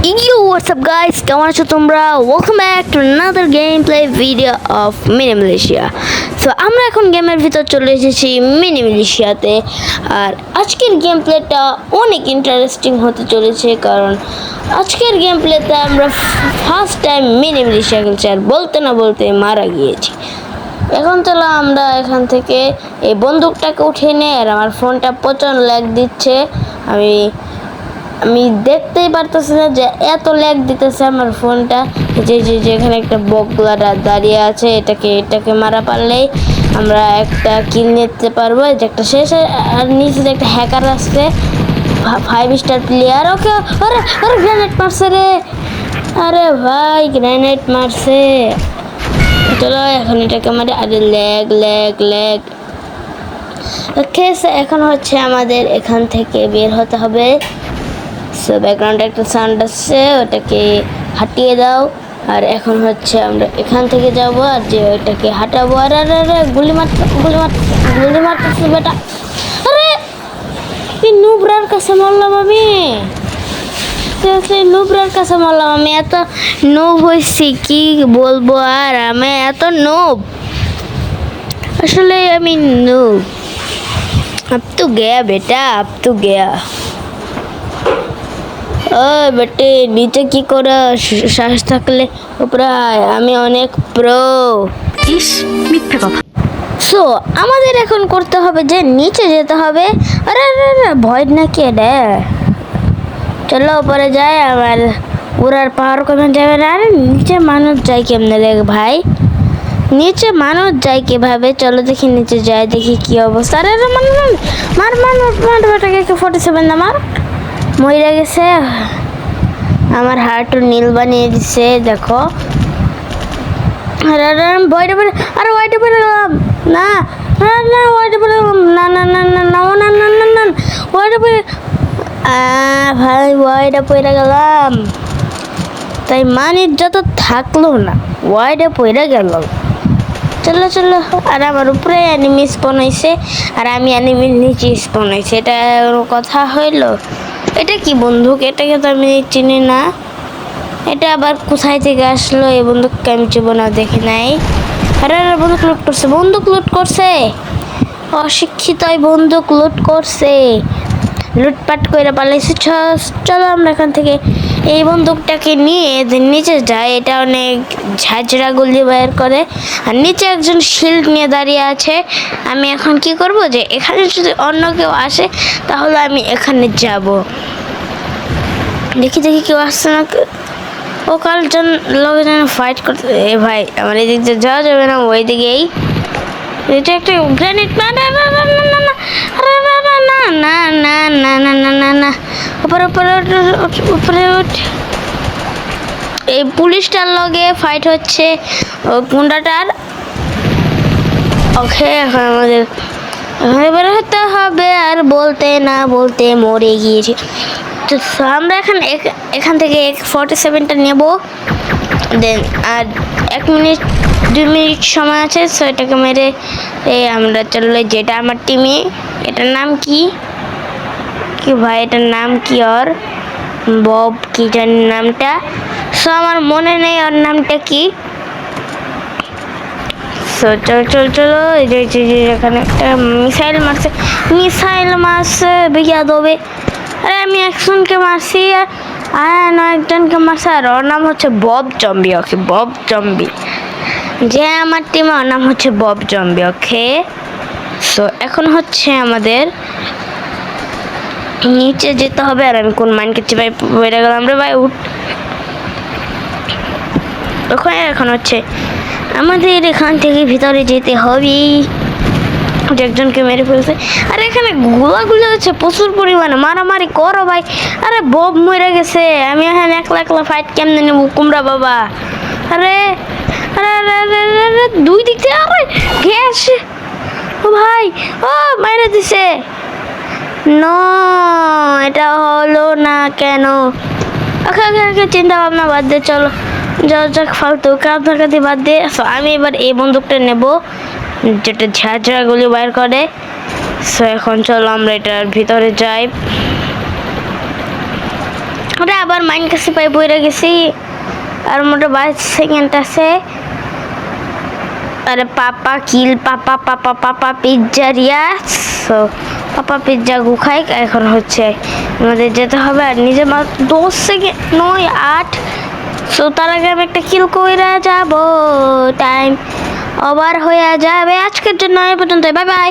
What's up, guys? কেমন আছো তোমরা? Welcome back to another gameplay video of Mini Militia. So, আমরা এখন গেমের ভিতর চলে এসেছি মিনি মিলিশিয়াতে আর আজকের গেম প্লেটা অনেক ইন্টারেস্টিং হতে চলেছে, কারণ আজকের গেম প্লেতে আমরা ফার্স্ট টাইম মিনি মিলিশিয়া খেলছি, আর বলতে না বলতে মারা গিয়েছি এখন চলো আমরা এখান থেকে এই বন্দুকটাকে উঠিয়ে নিই আর আমার ফোনটা প্রচণ্ড ল্যাগ দিচ্ছে আমি আমি দেখতেই পারতেছি না যে এত ল্যাগ দিতেছে আমার ফোনটা। যে যে যেখানে একটা বকলা দাঁড়িয়ে আছে, এটাকে এটাকে মারা পারলেই আমরা একটা কিল নিতে পারব। যে একটা শেষ, আর নিচে একটা হ্যাকার আসছে ফাইভ স্টার প্লেয়ার ওকে আরে আরে গ্রেনেড মারছে রে। আরে ভাই গ্রেনেড মারছে। চলো, এখন এটাকে মারে। আরে ল্যাগ ল্যাগ ল্যাগ ওকে এখন হচ্ছে আমাদের এখান থেকে বের হতে হবে। সো ব্যাকগ্রাউন্ডে একটা সাউন্ড আসছে, ওটাকে হাঁটিয়ে দাও। আর এখন হচ্ছে আমরা এখান থেকে যাব আর যে ওইটাকে হাঁটাবো। আর আর, আরে, গুলি মার গুলি মার গুলি মারতেছে বেটা। আরে, এই নুবরার কাছে মারলাম আমি। নুবরার কাছে মারলাম আমি। এত নোব হয়েছি কি বলব আর? আমি এত নোব। আসলে আমি নোব। আপ তো গেয়া বেটা, আপ তো গেয়া। বেটে নিচে কি করে শ্বাস থাকলে উপরে আয়, আমি অনেক প্রো ইস মিথ্যে কথা সো আমাদের এখন করতে হবে যে নিচে যেতে হবে আরে ভয় নাকি রে চলো উপরে যাই আবার উড়ার পাহাড় কমে যাবে না আরে নিচে মানুষ যায় কেমনে রে ভাই নিচে মানুষ যায় কীভাবে চলো দেখি নিচে যায় দেখি কি অবস্থা আরে আরে মার মার মার মার মার ফোর্টি সেভেন না মার মরে গেছে আমার হার্ট নীল বানিয়ে দিছে দেখো আরে ভয়টা পেরে গেলাম না না না পেরে গেলাম না না না না না না না না না ভয়টা পেরে ভাই ভয়টা পেরে গেলাম তাই মানির যত থাকল না ওয়াইডে পড়ে গেল চলো চলো আর আমার উপরে অ্যানিমি হয়েছে আর আমি অ্যানিমির নিচে স্পন হয়েছে এটা কথা হইল এটা কি বন্দুক? এটাকে তো আমি চিনি না। এটা আবার কোথায় থেকে আসলো? এই বন্দুককে আমি জীবনে দেখি নাই। আরে বন্দুক লুট করছে, বন্দুক লুট করছে। অশিক্ষিত বন্দুক লুট করছে। লুটপাট করে পালাইছে। চলো আমরা এখান থেকে এই বন্দুকটাকে নিয়ে এদের নিচে যায় এটা অনেক ঝাঁঝরা গুলি বের করে। আর নিচে একজন শিল্ড নিয়ে দাঁড়িয়ে আছে। আমি এখন কি করব যে, এখানে যদি অন্য কেউ আসে, তাহলে আমি এখানে যাব। দেখি দেখি কেউ আসছে না। ও কালজন লোকজন ফাইট করতে এ ভাই, আমার এই দিক দিয়ে যাওয়া যাবে না ওই দিকেই এটা একটা গ্রানিট না না না না না না না না না না না না না না। উপরে উপরে উপরে এই পুলিশটার লগে ফাইট হচ্ছে। গুন্ডাটার। ওকে, এখন আমাদের এখানে বের হতে হবে আর বলতে না বলতে মরে গিয়েছি। তো আমরা এখন এখ- এখান থেকে এক ফর্টি সেভেনটা নেব। দেন আর এক মিনিট দুই মিনিট সময় আছে সো এটাকে মেরে এই আমরা চললে যেটা আমার টিমে এটার নাম কি? কি ভাই, এটার নাম কি ওর? বব, কি জানি নামটা। সো আমার মনে নেই ওর নামটা কি। সো চল চল, চলো, এই যে এখানে একটা মিসাইল মারছে। মিসাইল মারছে বিয়া দেবে আরে আমি একজনকে মারছি, আর একজনকে মারছে, আর ওর নাম হচ্ছে Bob Zombie, okay, Bob Zombie. যে আমার টিমে ওর নাম হচ্ছে বব জম্বি ওকে সো এখন হচ্ছে আমাদের নিচে যেতে হবে আর আমি কোন মাইন্ড মাইনকে চিপাই বেড়ে গেলাম রে ভাই, উঠ। ওখানে এখন হচ্ছে আমাদের এখান থেকে ভিতরে যেতে হবে একজনকে মেরে ফেলছে। আর এখানে গোলাগুলি হচ্ছে প্রচুর পরিমাণে মারামারি করো ভাই। আরে বব মরে গেছে। আমি এখানে একলা একলা ফাইট কেমনে নেব কুমড়া বাবা? আরে আরে, দুই দিক থেকে আরে গ্যাস। ও ভাই ও মাইরে দিছে। নো এটা হলো না কেন? ওকে ওকে ওকে চিন্তা ভাবনা বাদ দে চলো। যাও যাক ফালতু ধাকাতি বাদ দে। So, আমি এবার এই বন্দুকটা নেব যেটা ঝাঁঝরা গুলি বাইর করে। সো এখন চলো আমরা এটার ভিতরে যাই। ওটা আবার মাইন কাছে পাই বইরে গেছি। আর মোটে বাইশ সেকেন্ড আছে। আরে papa kill papa papa papa pizza Riya's so papa pizza গুখাই এখন হচ্ছে আমাদের যেতে হবে। আর নিজে মাত্র দশ সেকেন্ড নয়, আট। সো তার আগে আমি একটা কিল কইরা যাব। টাইম ওভার হয়ে যাবে। আজকের জন্য এই পর্যন্ত বাই বাই